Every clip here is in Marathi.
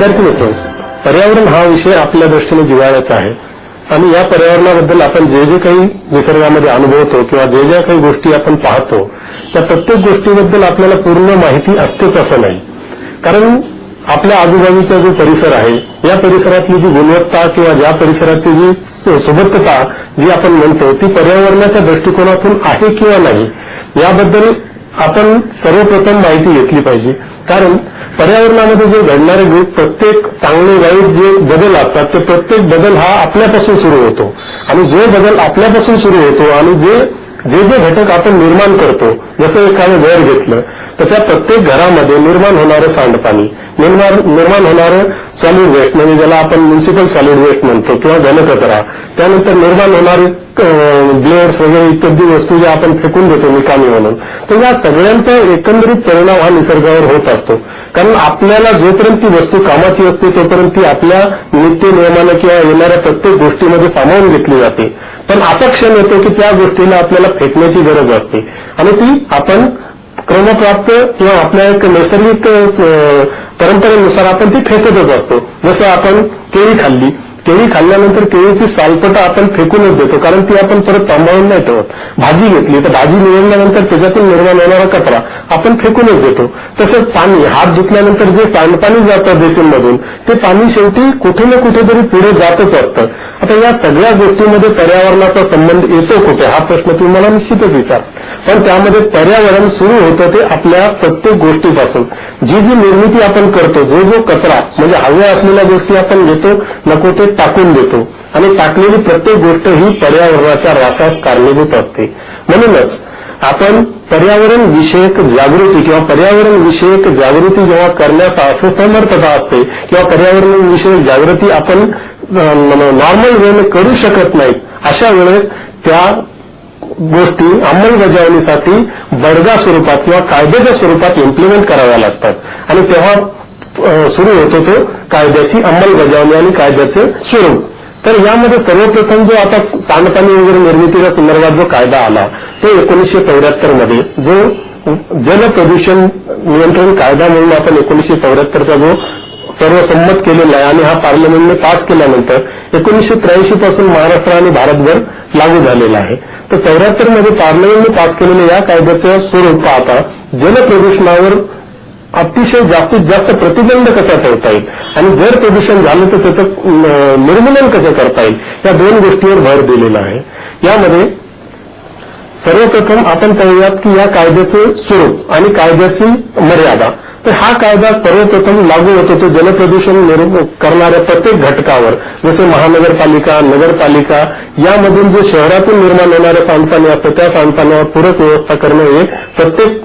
विद्यार्थी मित्र पर्यावरण हा विषय आपल्या दृष्टीने जिव्हाळ्याचा आहे. आणि या पर्यावरणाबद्दल आपण जे जे काही निसर्गामध्ये अनुभवतो किंवा जे ज्या काही गोष्टी आपण पाहतो त्या प्रत्येक गोष्टीबद्दल आपल्याला पूर्ण माहिती असतेच असं नाही. कारण आपल्या आजूबाजूचा जो परिसर आहे या परिसरातली जी गुणवत्ता किंवा ज्या परिसराची जी सुबत्तता जी आपण म्हणतो ती पर्यावरणाच्या दृष्टिकोनातून आहे किंवा नाही याबद्दल आपण सर्वप्रथम माहिती घेतली पाहिजे. कारण पर्यावरणामध्ये जे घडणारे प्रत्येक चांगले वाईट जे बदल असतात ते प्रत्येक बदल हा आपल्यापासून सुरू होतो. आणि जो बदल आपल्यापासून सुरू होतो आणि जे जे जे घटक आपण निर्माण करतो जसं एखादं घर घेतलं तर त्या प्रत्येक घरामध्ये निर्माण होणारं सांडपाणी निर्माण निर्माण होणारं सॉलिड वेस्ट म्हणजे ज्याला आपण म्युन्सिपल सॉलिड वेस्ट म्हणतो किंवा घनकचरा त्यानंतर निर्माण होणारे ब्लेड्स वगैरे इत्यादी वस्तू ज्या आपण फेकून देतो निकामी म्हणून. तर या सगळ्यांचा एकंदरीत परिणाम हा निसर्गावर होत असतो. कारण आपल्याला जोपर्यंत ती वस्तू कामाची असते तोपर्यंत ती आपल्या नित्य नियमानं किंवा येणाऱ्या प्रत्येक गोष्टीमध्ये सामावून घेतली जाते. पण असा क्षण येतो की त्या गोष्टीला आपल्याला फेकण्याची गरज असते. आणि ती आपण क्रमप्राप्त किंवा आपल्या एक नैसर्गिक परंपरेनुसार आपण ती फेकतच असतो. जसं आपण केळी खाल्ली. केळी खाल्ल्यानंतर केळीची सालपटा आपण फेकूनच देतो कारण ती आपण परत सांभाळून नाही ठेवत. भाजी घेतली तर भाजी निवडल्यानंतर त्याच्यातून निर्माण होणारा कचरा आपण फेकूनच देतो. तसंच पाणी हात धुतल्यानंतर जे सांडपाणी जातं बेसिनमधून ते पाणी शेवटी कुठे ना कुठेतरी पुढे जातच असतं. आता या सगळ्या गोष्टीमध्ये पर्यावरणाचा संबंध येतो कुठे हा प्रश्न तुम्ही मला निश्चितच विचार. पण त्यामध्ये पर्यावरण सुरू होतं ते आपल्या प्रत्येक गोष्टीपासून. जी जी निर्मिती आपण करतो जो जो कचरा म्हणजे हव्या असलेल्या गोष्टी आपण घेतो नको ते टाकून देतो. आणि टाकलेली प्रत्येक गोष्ट ही पर्यावरणाच्या रासास कारणीभूत असते. म्हणूनच आपण पर्यावरण विषयक जागृती किंवा पर्यावरण विषयक जागृती जेव्हा करण्यास असमर्थता असते किंवा पर्यावरण विषयक जागृती आपण नॉर्मल वेने करू शकत नाही अशा वेळेस त्या गोष्टी अंमलबजावणीसाठी बडगा स्वरूपात किंवा कायद्याच्या स्वरूपात इम्प्लिमेंट कराव्या लागतात. आणि तेव्हा सुरू होतो तो कायद्याची अंमलबजावणी आणि कायद्याचे स्वरूप. तर यामध्ये सर्वप्रथम जो आता सांडपाणी वगैरे निर्मितीच्या संदर्भात जो कायदा आला तो एकोणीसशे चौऱ्याहत्तरमध्ये. जो जल प्रदूषण नियंत्रण कायदा म्हणून आपण एकोणीसशे चौऱ्याहत्तरचा जो सर्वसंमत केलेला आहे आणि हा पार्लमेंटने पास केल्यानंतर एकोणीसशे त्र्याऐंशी पासून महाराष्ट्र आणि भारतभर लागू झालेला आहे. तर चौऱ्याहत्तरमध्ये पार्लमेंटने पास केलेल्या या कायद्याचं स्वरूप पाहता जलप्रदूषणावर अतिशय जास्तीत जास्त प्रतिबंध कसा ठेवता येईल? आणि जर प्रदूषण झालं तर त्याचं निर्मूलन कसं करता येईल? या दोन गोष्टीवर भर दिलेला आहे. यामध्ये सर्वप्रथम आपण पाहूयात की या कायद्याचं स्वरूप आणि कायद्याची मर्यादा. तर हा कायदा सर्वप्रथम लागू होतो तो जलप्रदूषण निर्म- करणाऱ्या प्रत्येक घटकावर. जसे महानगरपालिका नगरपालिका यामधून जे शहरातून निर्माण होणारं सांडपाणी असतं त्या सांडपाण्यावर पूरक व्यवस्था करणं हे प्रत्येक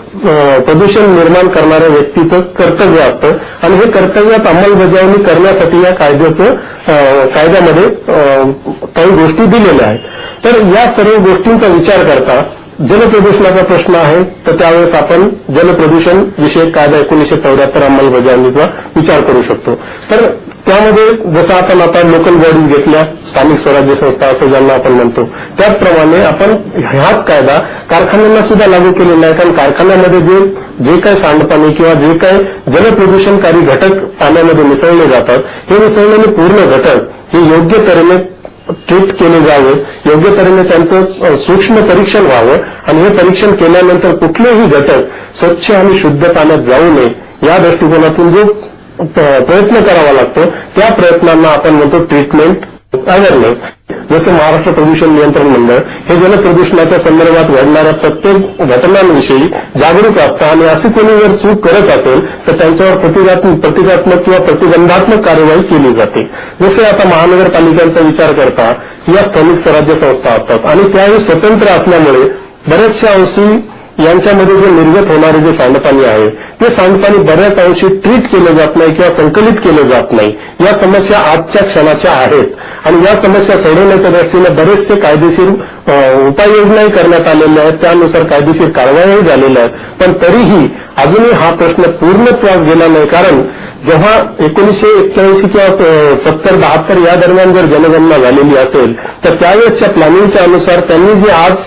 प्रदूषण निर्माण करणाऱ्या व्यक्तीचं कर्तव्य असतं. आणि हे कर्तव्यात अंमलबजावणी करण्यासाठी या कायद्याचं अं, कायद्यामध्ये अं, काही गोष्टी दिलेल्या आहेत. तर या सर्व गोष्टींचा विचार करता जलप्रदूषणाचा प्रश्न आहे तर त्यावेळेस आपण जलप्रदूषण विषयक कायदा एकोणीसशे चौऱ्याहत्तर अंमलबजावणीचा विचार करू शकतो. तर त्यामध्ये जसं आपण आता लोकल बॉडीज घेतल्या स्थानिक स्वराज्य संस्था असं ज्यांना आपण म्हणतो त्याचप्रमाणे आपण हाच कायदा कारखान्यांना सुद्धा लागू केलेला आहे. कारण कारखान्यामध्ये जे जे काही सांडपाणी किंवा जे काही जलप्रदूषणकारी घटक पाण्यामध्ये मिसळले जातात हे मिसळलेले पूर्ण घटक हे योग्य तऱ्हेने ट्रीट केले जावे योग्य तऱ्हेने त्यांचं सूक्ष्म परीक्षण व्हावं आणि हे परीक्षण केल्यानंतर कुठलेही घटक स्वच्छ आणि शुद्ध पाण्यात जाऊ नये या दृष्टिकोनातून जो प्रयत्न करावा लागतो त्या प्रयत्नांना आपण म्हणतो ट्रीटमेंट अवेअरनेस जसं महाराष्ट्र प्रदूषण नियंत्रण मंडळ हे जलप्रदूषणाच्या संदर्भात घडणाऱ्या प्रत्येक घटनांविषयी जागरूक असतं आणि असे कोणी जर चूक करत असेल तर त्यांच्यावर प्रतिकात्मक किंवा प्रतिबंधात्मक कार्यवाही केली जाते. जसे आता महानगरपालिकांचा विचार करता या स्थानिक स्वराज्य संस्था असतात आणि त्याही स्वतंत्र असल्यामुळे बऱ्याचशा अंशी यांच्यामध्ये जे निर्गत होणारे जे सांडपाणी आहे ते सांडपाणी बऱ्याच अंशी ट्रीट केलं जात नाही किंवा संकलित केलं जात नाही. या समस्या आजच्या क्षणाच्या आहेत. आणि या समस्या सोडवण्याच्या दृष्टीने बरेचसे कायदेशीर उपाययोजनाही करण्यात आलेल्या आहेत. त्यानुसार कायदेशीर कारवायाही झालेल्या आहेत. पण तरीही अजूनही हा प्रश्न पूर्णत्वास गेला नाही. कारण जेव्हा एकोणीसशे एक्क्याऐंशी किंवा सत्तर बहात्तर या दरम्यान जर जनगणना झालेली असेल तर त्यावेळेसच्या प्लॅनिंगच्या अनुसार त्यांनी जे आज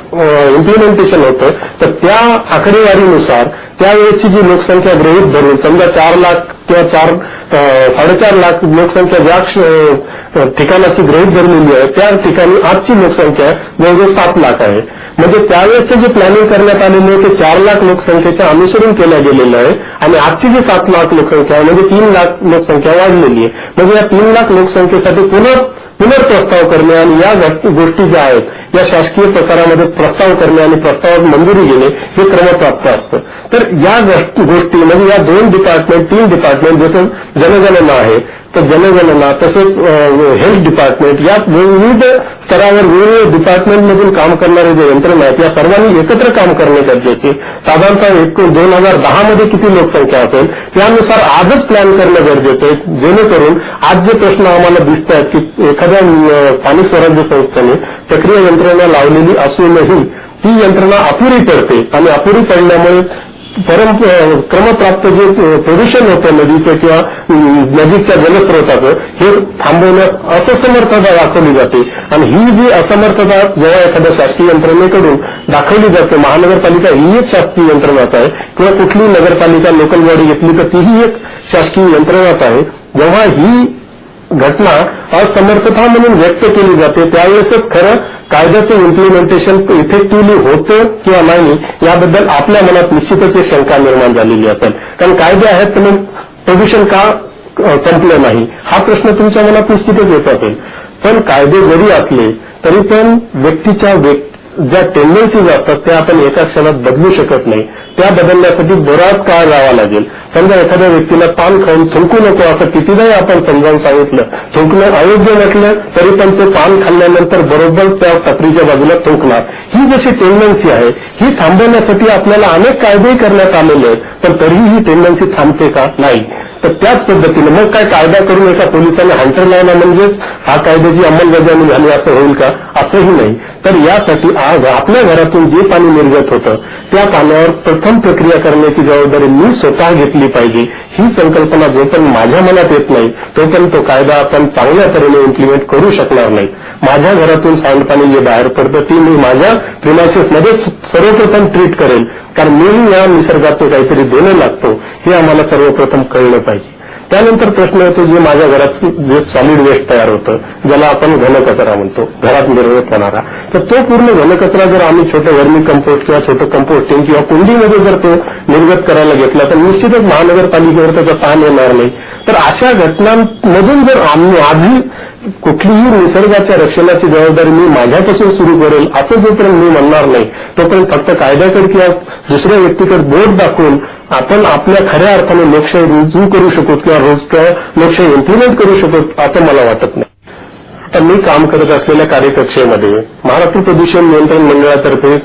इम्प्लिमेंटेशन होतं तर त्या आकडेवारीनुसार त्यावेळेसची जी लोकसंख्या गृहीत धरून समजा चार लाख किंवा चार साडेचार लाख लोकसंख्या ज्या ठिकाणाची गृहीत धरलेली आहे त्या ठिकाणी आजची लोकसंख्या जवळजवळ सात लाख आहे. म्हणजे त्यावेळेस जे प्लॅनिंग करण्यात आलेलं आहे ते चार लाख लोकसंख्येच्या अनुसरून केल्या गेलेलं आहे आणि आजची जी सात लाख लोकसंख्या आहे म्हणजे तीन लाख लोकसंख्या वाढलेली आहे. म्हणजे या तीन लाख लोकसंख्येसाठी पुन्हा पुनर्प्रस्ताव करणे आणि या गोष्टी ज्या आहेत या शासकीय प्रकारामध्ये प्रस्ताव करणे आणि प्रस्तावास मंजुरी घेणे हे क्रमप्राप्त असतं. तर या गोष्टी म्हणजे या दोन डिपार्टमेंट तीन डिपार्टमेंट जसं जनगणना आहे तर जनगणना तसेच हेल्थ डिपार्टमेंट या विविध स्तरावर विविध डिपार्टमेंटमधून काम करणारे जे यंत्रणा आहेत या सर्वांनी एकत्र काम करणे गरजेचे. साधारणतः एकूण दोन हजार दहा मध्ये किती लोकसंख्या असेल त्यानुसार आजच प्लॅन करणं गरजेचं आहे. जेणेकरून आज जे प्रश्न आम्हाला दिसत आहेत की एखाद्या स्थानिक स्वराज्य संस्थेने प्रक्रिया यंत्रणा लावलेली असूनही ती यंत्रणा अपुरी पडते आणि अपुरी पडल्यामुळे परम क्रमप्राप्त जे प्रदूषण होतं नदीचं किंवा नजीकच्या जलस्रोताचं हे थांबवण्यास असमर्थता दाखवली जाते. आणि ही जी असमर्थता जेव्हा एखाद्या शासकीय यंत्रणेकडून दाखवली जाते महानगरपालिका ही एक शासकीय यंत्रणाच आहे किंवा कुठली नगरपालिका लोकल बॉडी घेतली तर तीही एक शासकीय यंत्रणाच आहे जेव्हा ही घटना असमर्थता म्हणून व्यक्त केली जाते त्यावेळेसच खरं कायद्याचं इम्प्लिमेंटेशन इफेक्टिव्हली होतं किंवा नाही याबद्दल आपल्या मनात निश्चितच एक शंका निर्माण झालेली असेल. कारण कायदे आहेत तर मग प्रदूषण का संपलं नाही? हा प्रश्न तुमच्या मनात निश्चितच येत असेल. पण कायदे जरी असले तरी पण व्यक्तीच्या व्यक्ती ज्या टेंडन्सीज असतात त्या आपण एका क्षणात बदलू शकत नाही. त्या बदलण्यासाठी बराच काळ जावा लागेल. समजा एखाद्या व्यक्तीला पान खाऊन थुंकू नको असं कितीदाही आपण समजावून सांगितलं थुंकणं अयोग्य म्हटलं तरी पण ते पान खाल्ल्यानंतर बरोबर त्या टपरीच्या बाजूला थुंकणार. ही जशी टेंडन्सी आहे ही थांबवण्यासाठी आपल्याला अनेक कायदेही करण्यात आलेले आहेत पण तरीही ही टेंडन्सी थांबते का? नाही. तर त्याच पद्धतीने मग काय कायदा करून एका पोलिसाने हंटर लावला म्हणजेच हा कायद्याची अंमलबजावणी झाली असं होईल का? असंही नाही. तर यासाठी आज आपल्या घरातून जे पाणी निर्गत होतं त्या पाण्यावर प्रथम प्रक्रिया करण्याची जबाबदारी मी स्वतः घेतली पाहिजे. ही संकल्पना जोपर्यंत माझ्या मनात येत नाही तोपर्यंत तो कायदा आपण चांगल्या तऱ्हेने इम्प्लिमेंट करू शकणार नाही. माझ्या घरातून सांडपाणी जे बाहेर पडतं ती मी माझ्या प्रिमायसेसमध्ये सर्वप्रथम ट्रीट करेल. कारण मी या निसर्गाचं काहीतरी देणं लागतो हे आम्हाला सर्वप्रथम कळलं पाहिजे. त्यानंतर प्रश्न येतो जे माझ्या घरात जे सॉलिड वेस्ट तयार होतं ज्याला आपण घनकचरा म्हणतो घरात निर्गत होणारा. तर तो पूर्ण घनकचरा जर आम्ही छोटं वर्मी कंपोस्ट किंवा छोटं कंपोस्टिंग किंवा कुंडीमध्ये जर तो निर्गत करायला घेतला तर निश्चितच महानगरपालिकेवर त्याचा ताण येणार नाही. तर अशा घटनांमधून जर आम्ही आजही कुठलीही निसर्गाच्या रक्षणाची जबाबदारी मी माझ्यापासून सुरू करेल असं जोपर्यंत मी म्हणणार नाही तोपर्यंत फक्त कायद्याकडे किंवा दुसऱ्या व्यक्तीकडे बोट दाखवून आपण आपल्या खऱ्या अर्थाने लोकशाही रुजू करू शकू किंवा रोज लोकशाही इम्प्लिमेंट करू शकू असं मला वाटत नाही. आता मी काम करत असलेल्या कार्यकक्षेमध्ये महाराष्ट्र प्रदूषण नियंत्रण मंडळातर्फे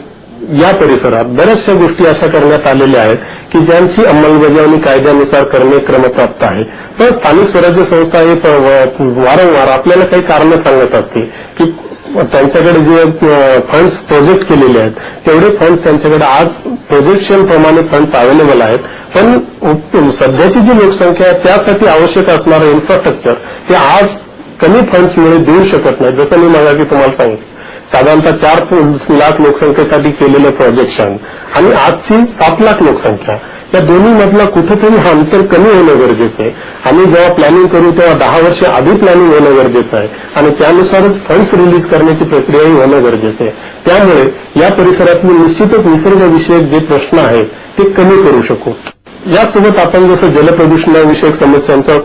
या परिसरात बऱ्याचशा गोष्टी अशा करण्यात आलेल्या आहेत की ज्यांची अंमलबजावणी कायद्यानुसार करणे क्रमप्राप्त आहे. पण स्थानिक स्वराज्य संस्था हे वारंवार आपल्याला काही कारणं सांगत असते की त्यांच्याकडे जे फंड्स प्रोजेक्ट केलेले आहेत तेवढे फंड्स त्यांच्याकडे आज प्रोजेक्शन प्रमाणे फंड्स अवेलेबल आहेत. पण सध्याची जी लोकसंख्या आहे त्यासाठी आवश्यक असणारं इन्फ्रास्ट्रक्चर हे आज कमी फंड्समुळे देऊ शकत नाही जसं मी मगाशी तुम्हाला सांगितलं. साधारणतः चार लाख लोकसंख्येसाठी केलेलं प्रोजेक्शन आणि आजची सात लाख लोकसंख्या. या दोन्ही मधला कुठेतरी हा अंतर कमी होणं गरजेचं आहे. आम्ही जेव्हा प्लॅनिंग करू तेव्हा दहा वर्ष आधी प्लॅनिंग होणं गरजेचं आहे. आणि त्यानुसारच फंड्स रिलीज करण्याची प्रक्रियाही होणं गरजेचं आहे. त्यामुळे या परिसरातले निश्चितच निसर्गविषयक जे प्रश्न आहेत ते कमी करू शकू. यासोबत आपण जसं जलप्रदूषणाविषयक समस्यांचं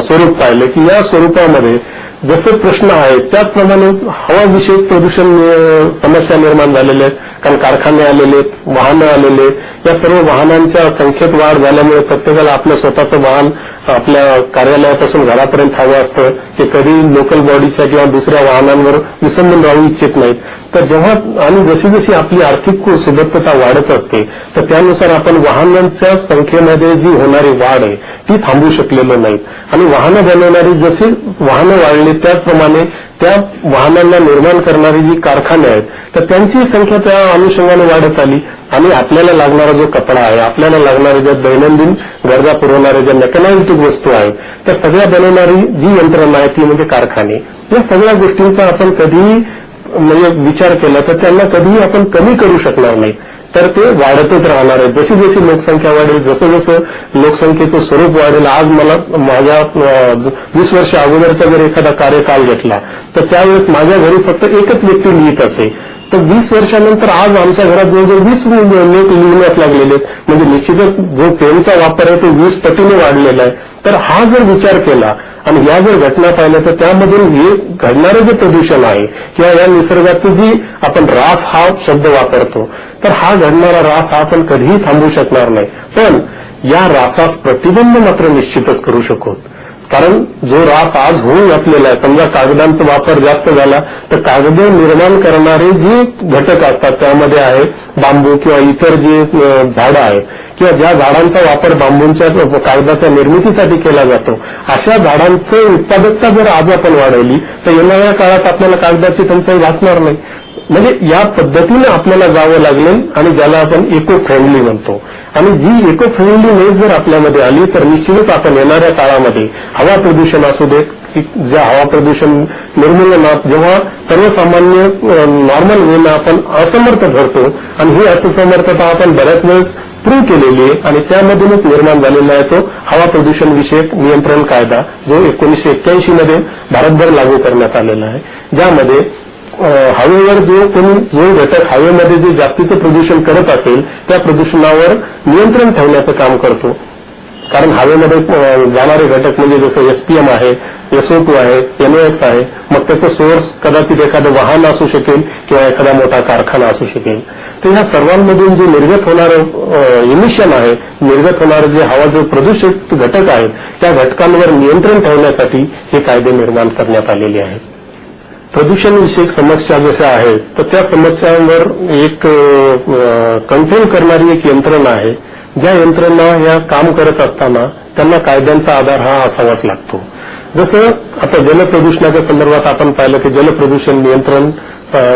स्वरूप पाहिलं की या स्वरूपामध्ये जसे प्रश्न आहेत त्याचप्रमाणे हवाविषयक प्रदूषण समस्या निर्माण झालेल्या आहेत. कारण कारखाने आलेले आहेत वाहनं आलेले आहेत. या सर्व वाहनांच्या संख्येत वाढ झाल्यामुळे प्रत्येकाला आपलं स्वतःचं वाहन आपल्या कार्यालयापासून घरापर्यंत हवं असतं ते कधी लोकल बॉडीच्या किंवा दुसऱ्या वाहनांवर विसंबून राहू इच्छित नाहीत. तर जेव्हा आणि जशी जशी आपली आर्थिक सुबत्तता वाढत असते तर त्यानुसार आपण वाहनांच्या संख्येमध्ये जी होणारी वाढ आहे ती थांबू शकलेलं नाही. आणि वाहनं बनवणारी जशी वाहनं वाढली त्याचप्रमाणे त्या वाहनांना निर्माण करणारी जी कारखाने आहेत तर त्यांची संख्या त्या अनुषंगाने वाढत आली. आणि आपल्याला लागणारा जो कपडा आहे आपल्याला लागणाऱ्या ज्या दैनंदिन गरजा पुरवणाऱ्या ज्या मेकनाइज्ड वस्तू आहेत त्या सगळ्या बनवणारी जी यंत्रणा आहे ती म्हणजे कारखाने. या सगळ्या गोष्टींचा आपण कधीही म्हणजे विचार केला तर त्यांना कधीही आपण कमी करू शकणार नाही. तर ते वाढतच राहणार आहे जशी जशी लोकसंख्या वाढेल जसं जसं लोकसंख्येचं स्वरूप वाढेल आज मला माझ्या वीस वर्ष अगोदरचा जर एखादा कार्यकाल घेतला तर त्यावेळेस माझ्या घरी फक्त एकच व्यक्ती लिहित असे. तर वीस वर्षानंतर आज आमच्या घरात जवळजवळ वीस लोक लिहिण्यास लागलेले आहेत. म्हणजे निश्चितच जो पेनचा वापर आहे तो वीस पटीने वाढलेला आहे. तर हा जर विचार केला आणि या जर घटना पाहिल्या तर त्यामधून हे घडणारं जे प्रदूषण आहे किंवा या निसर्गाचं जी आपण रास हा शब्द वापरतो तर हा घडणारा रास हा आपण कधीही थांबवू शकणार नाही. पण या रासास प्रतिबंध मात्र निश्चितच करू शकू. कारण जो रास आज होऊन घातलेला आहे समजा कागदांचा वापर जास्त झाला तर कागद निर्माण करणारे जे घटक असतात त्यामध्ये आहे बांबू किंवा इतर जे झाडं आहेत किंवा ज्या झाडांचा वापर बांबूंच्या कागदाच्या निर्मितीसाठी केला जातो अशा झाडांचं उत्पादकता जर आज आपण वाढवली तर येणाऱ्या काळात आपल्याला कागदाची टंचाई भासणार नाही. म्हणजे या पद्धतीने आपल्याला जावं लागेल आणि ज्याला आपण इको फ्रेंडली म्हणतो. आणि जी इको फ्रेंडलीनेस जर आपल्यामध्ये आली तर निश्चितच आपण येणाऱ्या काळामध्ये हवा प्रदूषण असू देत. ज्या हवा प्रदूषण निर्मूलनात जेव्हा सर्वसामान्य नॉर्मल वेनं आपण असमर्थ धरतो आणि ही असमर्थता आपण बऱ्याच वेळेस प्रूव्ह केलेली आहे. आणि त्यामधूनच निर्माण झालेला आहे तो हवा प्रदूषण विषयक नियंत्रण कायदा जो एकोणीशे एक्क्याऐंशी मध्ये भारतभर लागू करण्यात आलेला आहे. ज्यामध्ये हवेवर जो कोणी जो घटक हवेमध्ये जे जास्तीचं प्रदूषण करत असेल त्या प्रदूषणावर नियंत्रण ठेवण्याचं काम करतो. कारण हवेमध्ये जाणारे घटक म्हणजे जसं एसपीएम आहे एसओ टू आहे एनओएक्स आहे मग त्याचं सोर्स कदाचित एखादं वाहन असू शकेल किंवा एखादा मोठा कारखाना असू शकेल. तर ह्या सर्वांमधून जे निर्गत होणारं इमिशन आहे निर्गत होणारं जे हवा जे प्रदूषित घटक आहेत त्या घटकांवर नियंत्रण ठेवण्यासाठी हे कायदे निर्माण करण्यात आलेले आहेत. प्रदूषण विषयक समस्या जशा आहेत तर त्या समस्यांवर एक कंट्रोल करणारी एक यंत्रणा आहे. ज्या यंत्रणा या काम करत असताना त्यांना कायद्यांचा आधार हा असावाच लागतो. जसं आता जलप्रदूषणाच्या संदर्भात आपण पाहिलं की जलप्रदूषण नियंत्रण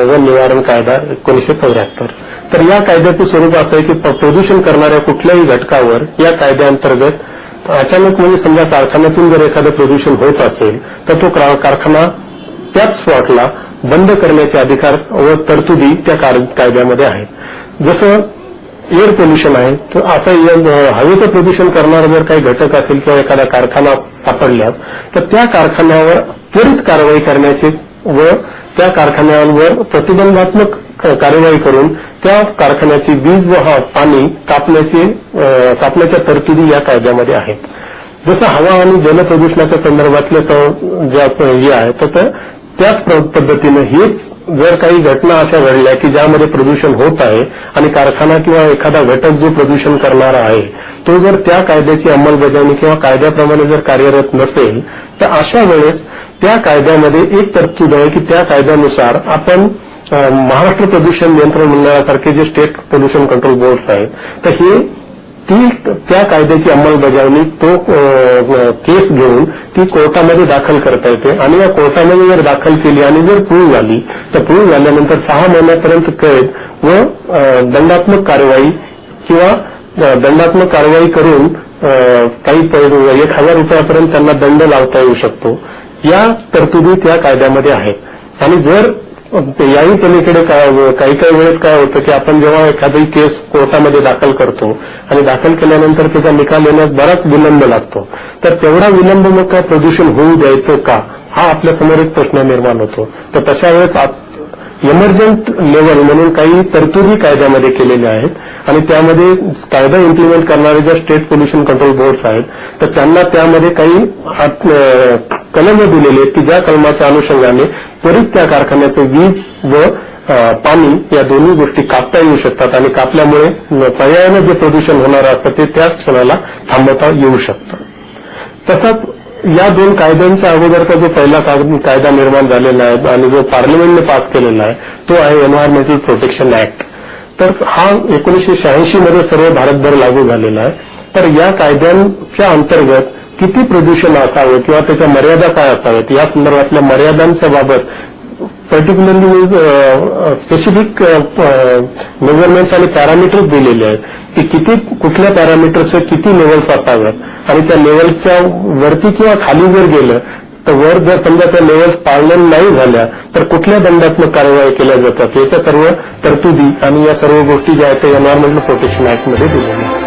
व निवारण कायदा एकोणीशे चौऱ्याहत्तर. तर या कायद्याचं स्वरूप असं आहे की प्रदूषण करणाऱ्या कुठल्याही घटकावर या कायद्याअंतर्गत अचानक म्हणजे समजा कारखान्यातून जर एखादं प्रदूषण होत असेल तर तो कारखाना त्याच स्पॉटला बंद करण्याचे अधिकार व तरतुदी त्या कायद्यामध्ये आहेत. जसं एअर पोल्युशन आहे तर असं हवेचं प्रदूषण करणारा जर काही घटक असेल किंवा एखादा कारखाना सापडल्यास तर त्या कारखान्यावर त्वरित कारवाई करण्याचे व त्या कारखान्यावर प्रतिबंधात्मक कारवाई कार्यवाही करून त्या कारखान्याची वीज व पाणी कापण्याची अं, कापण्याच्या तरतुदी या कायद्यामध्ये आहेत. जसं हवा आणि जलप्रदूषणाच्या संदर्भातले ज्या हे आहे तर त्याच पद्धतीनं हीच जर काही घटना अशा घडल्या की ज्यामध्ये प्रदूषण होत आहे आणि कारखाना किंवा एखादा घटक जो प्रदूषण करणारा आहे तो जर त्या कायद्याची अंमलबजावणी किंवा कायद्याप्रमाणे जर कार्यरत नसेल तर अशा वेळेस त्या कायद्यामध्ये एक तरतूद आहे की त्या कायद्यानुसार आपण महाराष्ट्र प्रदूषण नियंत्रण मंडळासारखे जे स्टेट पोल्युशन कंट्रोल बोर्ड्स आहेत तर हे ती त्या कायद्याची अंमलबजावणी तो केस घेऊन ती कोर्टामध्ये दाखल करता येते. आणि या कोर्टामध्ये जर दाखल केली आणि जर प्रूव्ह झाली तर प्रूव्ह झाल्यानंतर सहा महिन्यापर्यंत कैद व दंडात्मक कारवाई किंवा दंडात्मक कारवाई करून काही एक हजार रुपयापर्यंत त्यांना दंड लावता येऊ शकतो. या तरतुदी त्या कायद्यामध्ये आहेत. आणि जर याही पलीकडे काय- काही काही वेळेस काय होतं की आपण जेव्हा एखादी केस कोर्टामध्ये दाखल करतो आणि दाखल केल्यानंतर त्याचा निकाल येण्यास बराच विलंब लागतो. तर तेवढा विलंब मग काय प्रदूषण होऊ द्यायचं का? हा आपल्यासमोर एक प्रश्न निर्माण होतो. तर तशा वेळेस इमर्जंट लेवल म्हणून काही तरतुदी कायद्यामध्ये केलेल्या आहेत. आणि त्यामध्ये कायदा इम्प्लिमेंट करणारे ज्या स्टेट पोल्युशन कंट्रोल बोर्ड्स आहेत तर त्यांना त्यामध्ये काही कलम दिलेले आहेत की ज्या कलमाच्या अनुषंगाने त्वरित त्या कारखान्याचे वीज व पाणी या दोन्ही गोष्टी कापता येऊ शकतात आणि कापल्यामुळे पर्यायानं जे प्रदूषण होणार असतं ते त्याच क्षणाला थांबवता येऊ शकतं. तसाच या दोन कायद्यांच्या अगोदरचा जो पहिला कायदा निर्माण झालेला आहे आणि जो पार्लमेंटने पास केलेला आहे तो आहे एन्व्हायरमेंटल प्रोटेक्शन ऍक्ट तर हा एकोणीशे शहाऐंशी मध्ये सर्व भारतभर लागू झालेला आहे. तर या कायद्यांच्या अंतर्गत किती प्रदूषण असावे किंवा त्याच्या मर्यादा काय असाव्यात? या संदर्भातल्या मर्यादांच्या बाबत पर्टिक्युलरली स्पेसिफिक मेजरमेंट्स आणि पॅरामीटर्स दिलेले आहेत. की किती कुठल्या पॅरामीटर्स किती लेवल्स असाव्यात? आणि त्या लेवलच्या वरती किंवा खाली जर गेलं तर वर जर समजा त्या लेवल्स पाळल्या नाही झाल्या तर कुठल्या दंडात्मक कारवाई केल्या जातात? याच्या सर्व तरतुदी आणि या सर्व गोष्टी ज्या आहेत त्या एन्व्हायरमेंटल प्रोटेक्शन ऍक्टमध्ये दिलेल्या आहेत.